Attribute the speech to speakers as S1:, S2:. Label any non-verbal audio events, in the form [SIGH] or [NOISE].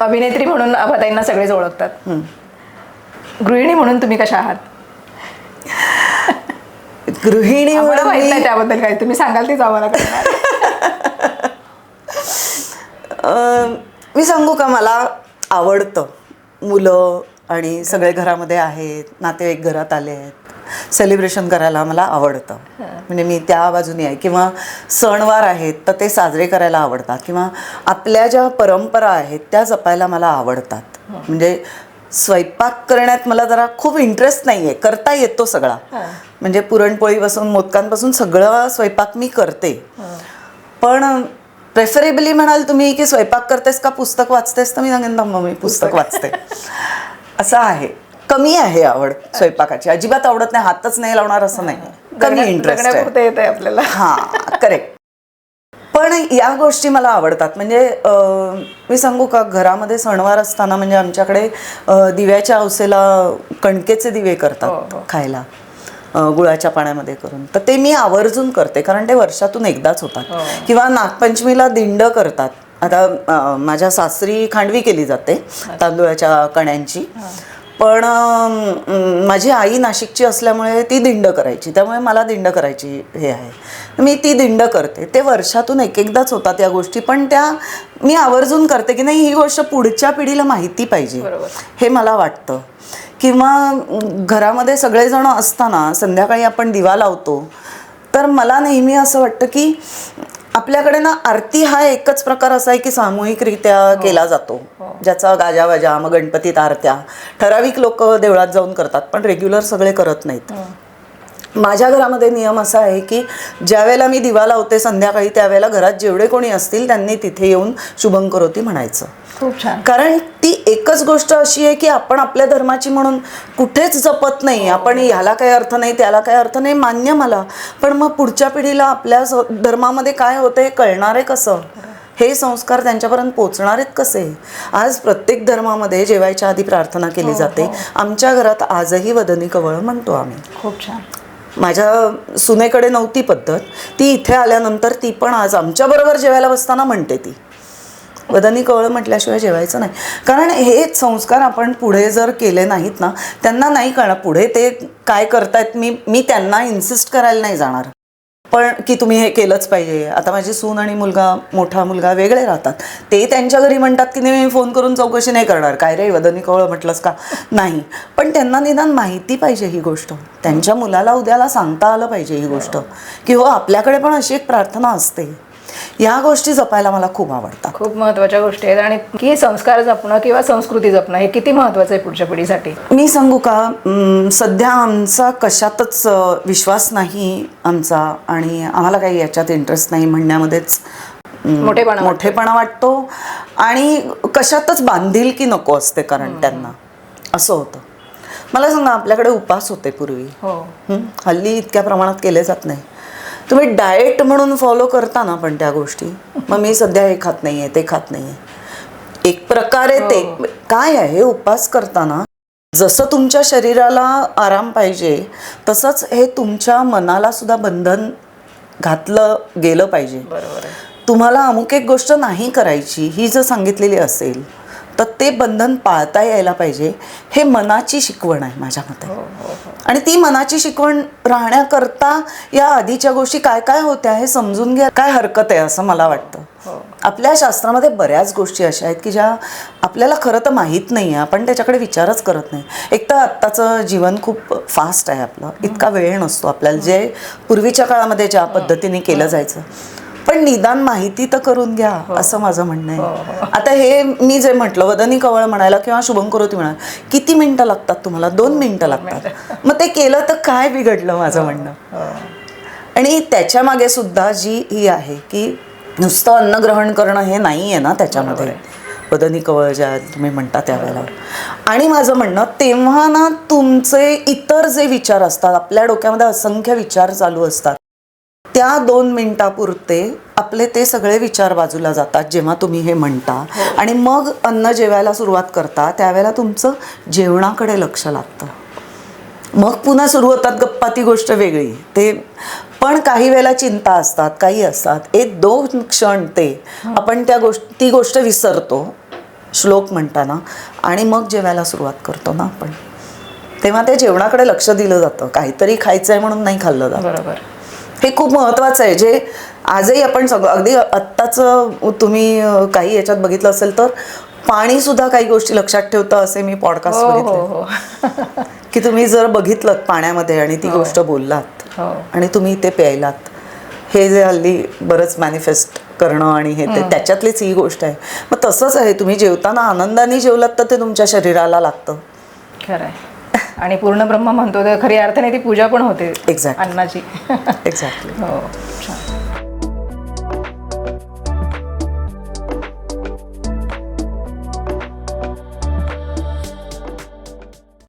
S1: अभिनेत्री म्हणून आभाताईंना सगळेच ओळखतात. गृहिणी म्हणून तुम्ही कशा आहात?
S2: गृहिणी
S1: आम्हाला माहीत नाही त्याबद्दल काय तुम्ही सांगाल तीच आम्हाला कळणार.
S2: मी सांगू का मला आवडतं मुलं आणि सगळे घरामध्ये आहेत नातेवाईक घरात आले आहेत. सेलिब्रेशन करायला मला आवडतं. म्हणजे मी त्या बाजूने आहे. किंवा सणवार आहेत तर ते साजरे करायला आवडतात. किंवा आपल्या ज्या परंपरा आहेत त्या जपायला मला आवडतात. म्हणजे स्वयंपाक करण्यात मला जरा खूप इंटरेस्ट नाही आहे करता येतो सगळा. म्हणजे पुरणपोळीपासून मोदकांपासून सगळं स्वयंपाक मी करते. पण प्रेफरेबली म्हणाल तुम्ही की स्वयंपाक करतेस का? पुस्तक वाचतेस? तर मी सांगेन मी पुस्तक. वाचते. असं आहे. कमी आहे आवड स्वयंपाकाची. अजिबात आवडत नाही हातच नाही लावणार असं नाही. कमी इंटरेस्ट
S1: येत आहे. आपल्याला.
S2: हा करेक्ट पण या गोष्टी मला आवडतात. म्हणजे मी सांगू का घरामध्ये सणवार असताना म्हणजे आमच्याकडे दिव्याच्या अवसेला कणकेचे दिवे
S1: हो,
S2: करतात
S1: हो.
S2: खायला. अं, गुळाच्या पाण्यामध्ये करून. तर ते मी आवर्जून करते कारण ते वर्षातून एकदाच
S1: हो.
S2: होतात किंवा नागपंचमीला दिंड करतात. आता माझ्या सासरी खांडवी केली जाते तांदूळाच्या कण्यांची. पण माझी आई नाशिकची असल्यामुळे ती दिंड करायची. त्यामुळे मला दिंड करायची हे आहे. मी ती दिंड करते. ते वर्षातून एक एकदाच होतात या गोष्टी. पण त्या मी आवर्जून करते की नाही ही गोष्ट पुढच्या पिढीला माहिती पाहिजे. हे मला वाटतं. किंवा घरामध्ये सगळेजण असताना संध्याकाळी आपण दिवा लावतो तर मला नेहमी असं वाटतं की आपल्याकडे ना आरती हा एकच प्रकार असा आहे की सामूहिकरित्या केला जातो. ज्याचा गाजावाजा मग गणपतीत आरत्या. ठराविक लोक देवळात जाऊन करतात पण रेग्युलर सगळे करत नाहीत. माझ्या घरामध्ये नियम असा आहे की ज्या वेळेला मी दिवा लावते संध्याकाळी त्यावेळेला घरात जेवढे कोणी असतील त्यांनी तिथे येऊन शुभंकरोती म्हणायचं.
S1: खूप छान.
S2: कारण ती एकच गोष्ट अशी आहे की आपण आपल्या धर्माची म्हणून कुठेच जपत नाही. आपण ह्याला काही अर्थ नाही त्याला काही अर्थ नाही मान्य मला. पण मग पुढच्या पिढीला आपल्या धर्मामध्ये काय होतं हे कळणार आहे कसं? हे संस्कार त्यांच्यापर्यंत पोचणार आहेत कसे? आज प्रत्येक धर्मामध्ये जेवायच्या आधी प्रार्थना केली जाते. आमच्या घरात आजही वदनी कवळ म्हणतो आम्ही.
S1: खूप छान.
S2: माझ्या सुनेकडे नव्हती पद्धत. ती इथे आल्यानंतर ती पण आज आमच्याबरोबर जेवायला बसताना म्हणते ती. वदनी कवळ म्हटल्याशिवाय जेवायचं नाही. कारण हे संस्कार आपण पुढे जर केले नाहीत ना त्यांना नाही कळणार पुढे ते काय करतायत मी मी त्यांना इन्सिस्ट करायला नाही जाणार. पण की तुम्ही हे केलंच पाहिजे. आता माझी सून आणि मुलगा मोठा मुलगा वेगळे राहतात. ते त्यांच्या घरी म्हणतात की नाही मी फोन करून चौकशी नाही करणार. काय रे वदनी कवळ म्हटलंस का? नाही. पण त्यांना निदान माहिती पाहिजे ही गोष्ट. त्यांच्या मुलाला उद्याला सांगता आलं पाहिजे ही गोष्ट. की हो आपल्याकडे पण अशी एक प्रार्थना असते. या गोष्टी जपायला मला खूप आवडतात.
S1: खूप महत्त्वाच्या गोष्टी आहेत आणि की संस्कार जपणं किंवा संस्कृती जपणं हे किती महत्वाचं आहे पुढच्या पिढीसाठी?
S2: मी सांगू का सध्या आमचा कशातच विश्वास नाही आमचा आणि आम्हाला काही याच्यात इंटरेस्ट नाही म्हणण्यामध्येच
S1: मोठेपणा.
S2: मोठेपणा वाटतो आणि कशातच बांधील की नको असते कारण त्यांना. असं होतं. मला सांगा आपल्याकडे उपास होते पूर्वी.
S1: हं?
S2: हल्ली इतक्या प्रमाणात केले जात नाही. तुम्ही डाएट म्हणून फॉलो करता ना पण त्या गोष्टी. मग मी सध्या हे खात नाहीये ते खात नाहीये. एक प्रकारे ते काय आहे उपास करताना जसं तुमच्या शरीराला आराम पाहिजे तसंच हे तुमच्या मनाला सुद्धा बंधन घातलं गेलं पाहिजे. तुम्हाला अमुक एक गोष्ट नाही करायची ही जर सांगितलेली असेल तर ते बंधन पाळता यायला पाहिजे हे मनाची शिकवण आहे माझ्या मते. आणि ती मनाची शिकवण राहण्याकरता या आधीच्या गोष्टी काय काय होत्या हे समजून घ्या काय हरकत आहे असं मला वाटतं. आपल्या शास्त्रामध्ये बऱ्याच गोष्टी अशा आहेत की ज्या आपल्याला खरं तर माहीत नाही आहे आपण त्याच्याकडे विचारच करत नाही. एक तर आत्ताचं जीवन खूप फास्ट आहे आपलं. इतका वेळ नसतो आपल्याला. जे पूर्वीच्या काळामध्ये ज्या पद्धतीने केलं जायचं पण निदान माहिती तर करून घ्या असं माझं म्हणणं आहे. आता हे मी जे म्हटलं वदनी कवळ म्हणायला किंवा शुभंकरोती म्हणायला किती मिनिटं लागतात तुम्हाला? दोन मिनिटं लागतात. मग ते केलं तर काय बिघडलं माझं म्हणणं? आणि त्याच्यामागे सुद्धा जी ही आहे की नुसतं अन्न ग्रहण करणं हे नाही आहे ना त्याच्यामध्ये. वदनी कवळ ज्या तुम्ही म्हणता त्यावेळेला आणि माझं म्हणणं तेव्हा ना तुमचे इतर जे विचार असतात आपल्या डोक्यामध्ये असंख्य विचार चालू असतात. त्या दोन मिनिटापुरते आपले ते सगळे विचार बाजूला जातात जेव्हा तुम्ही हे म्हणता. आणि मग अन्न जेवायला सुरुवात करता त्यावेळेला तुमचं जेवणाकडे लक्ष लागतं. मग पुन्हा सुरू होतात गप्पा ती गोष्ट वेगळी. ते पण काही वेळेला चिंता असतात काही असतात. एक दोन क्षण ते आपण त्या गोष्ट ती गोष्ट विसरतो श्लोक म्हणताना. आणि मग जेवायला सुरुवात करतो ना आपण. तेव्हा त्या जेवणाकडे लक्ष दिलं जातं. काहीतरी खायचं आहे म्हणून नाही खाल्लं जात.
S1: बरोबर.
S2: हे खूप महत्त्वाचं आहे. जे आजही आपण सगळं अगदी आत्ताचं तुम्ही काही याच्यात बघितलं असेल तर पाणी सुद्धा काही गोष्टी लक्षात ठेवतं असे मी पॉडकास्ट
S1: हो हो
S2: बघितले.
S1: हो [LAUGHS]
S2: की तुम्ही जर बघितलं पाण्यामध्ये आणि ती गोष्ट बोललात
S1: हो.
S2: आणि तुम्ही ते प्यायलात हे जे हल्ली बरंच मॅनिफेस्ट करणं आणि हे ते त्याच्यातलीच ही गोष्ट आहे. मग तसंच आहे तुम्ही जेवताना आनंदाने जेवलात तर ते तुमच्या शरीराला लागतं.
S1: खरं आहे आणि पूर्ण ब्रह्म म्हणतो तर खरी अर्थाने ती पूजा पण होते
S2: Exactly.
S1: अन्नाची.
S2: एक्झॅक्टली
S1: हो छान.